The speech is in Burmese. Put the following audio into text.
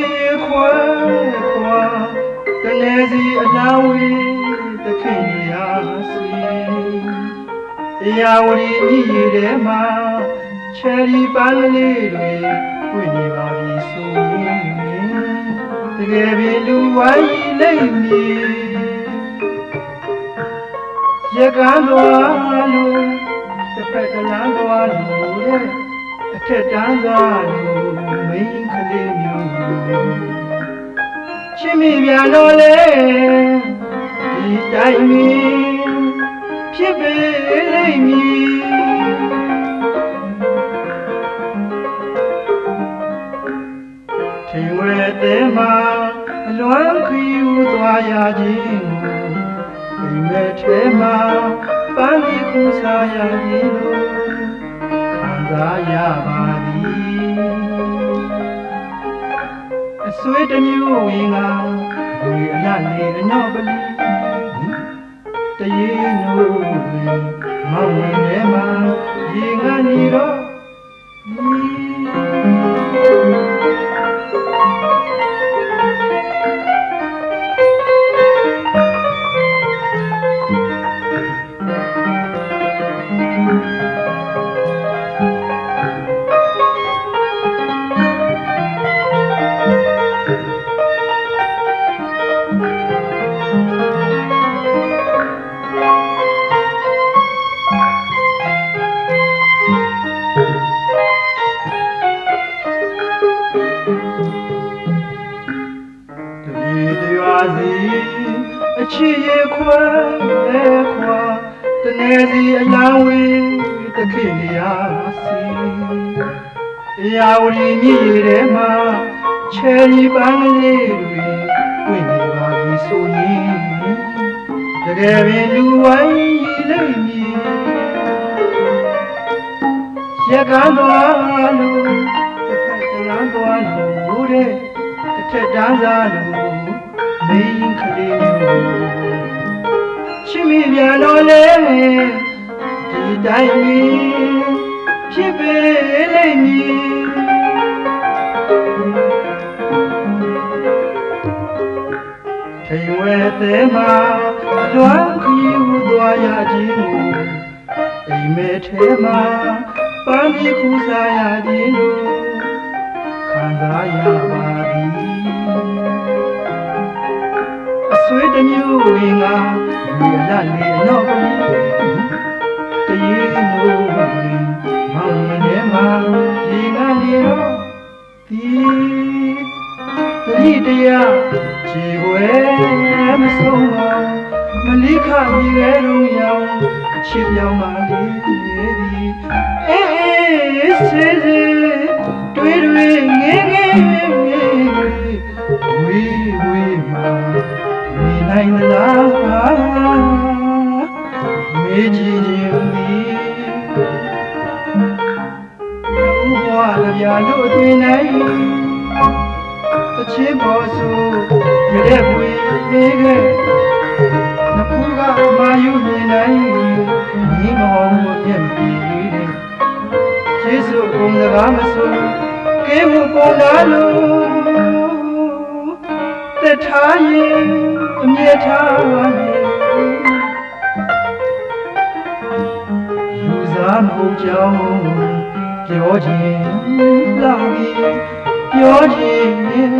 ချေခွဲခွာတနေစီအလားဝေးသခင်ရာစီရာဝရီမြည်ရည်ထဲမှာချယ်ရီပန်းလေးတွေပွင့်နေပါပြီဆိုရင်တကယ်ပင်လူဝိုင်းလိမ့်မည်ရကန်းတော်လို့တစ်ဖက်ကလန်းတော်လို့တဲ့ အထက်တန်းသားလို့မိန်းကလေးမျိုးချစ်မိပြန်တော့လေဒီတိုင်းမီဖြစ်ပေလိမ့်မည်ထင်ဝဲတဲ့မှာအလွမ်းခီးဦးသွားရခြင်းကိုအိမ်မဲထဲမှာပန်းဒီခုစားရခြင်းလို့ခံ စားရပါသည်အဆွေးတစ်မျိုးဝင်ကဒီအလတ်လေးအနောက်ပလီတရေနိုးဝင်မောင်ဝင်ထဲမှာရေငါနေတော့တ ရွာစီအချစ်ရခွဲခွာတနေစီအလံဝေးတခင်ရာစီအရာဝရီမြည်ရည်ထဲမှာချယ်ရီပန်းကလေးတွေဝင်နေပါပြီဆိုရင်တကယ်ပင်လူဝိုင်းရည်လိမ့်မည်ရကန်းတော်လို့တစ်ဖက်ကလန်းတော်လို့တဲ့အထက်တန်းစားလို့ ပြန်တော့လေဒီတိုင်းမီဖြစ်ပေလိမ့်မည်ထိန်ဝဲတဲ့မှာလွမ်းခီးဟူသွားရခြင်းကိုအိမ်မဲထဲမှာပန်းပြီးခူစားရခြင်းလို့ခံစားရပါသည်အဆွေးတစ်မျိုးဝင်က ဒီအလတ်လေးအနောက်ကလေးတရေနိုးဝင်မောင်ရင်ထဲမှာရေကနေတော့ဒီတတိတရားခြေွယ်မဆုံးအောင်မလိခမြေရဲလုံးရောင်ချစ်ပြောင်းမှလေးသည်အေးအေးစေးစေးတွေးတွေးငယ်ငယ်ဝေးဝေးမှာနေနိုင်သလား မေးကြည့်ခြင်းသည်လူဘဝကြလို့အတွင်နိုင်တချင်းပေါ်ဆိုရတဲ့ပွေလေးကနှစ်ခုကမာယူမြင်နိုင်မိမောင်ကိုမျက်ပြေတဲ့ကျေးဇူးကုန်စကားမဆိုကဲမှုပေါ်လာလို့သက်ထားရင်အမြဲထား မဟုတ်ကြောင်းပြောခြင်းလာပြီပြောခြင်းလာ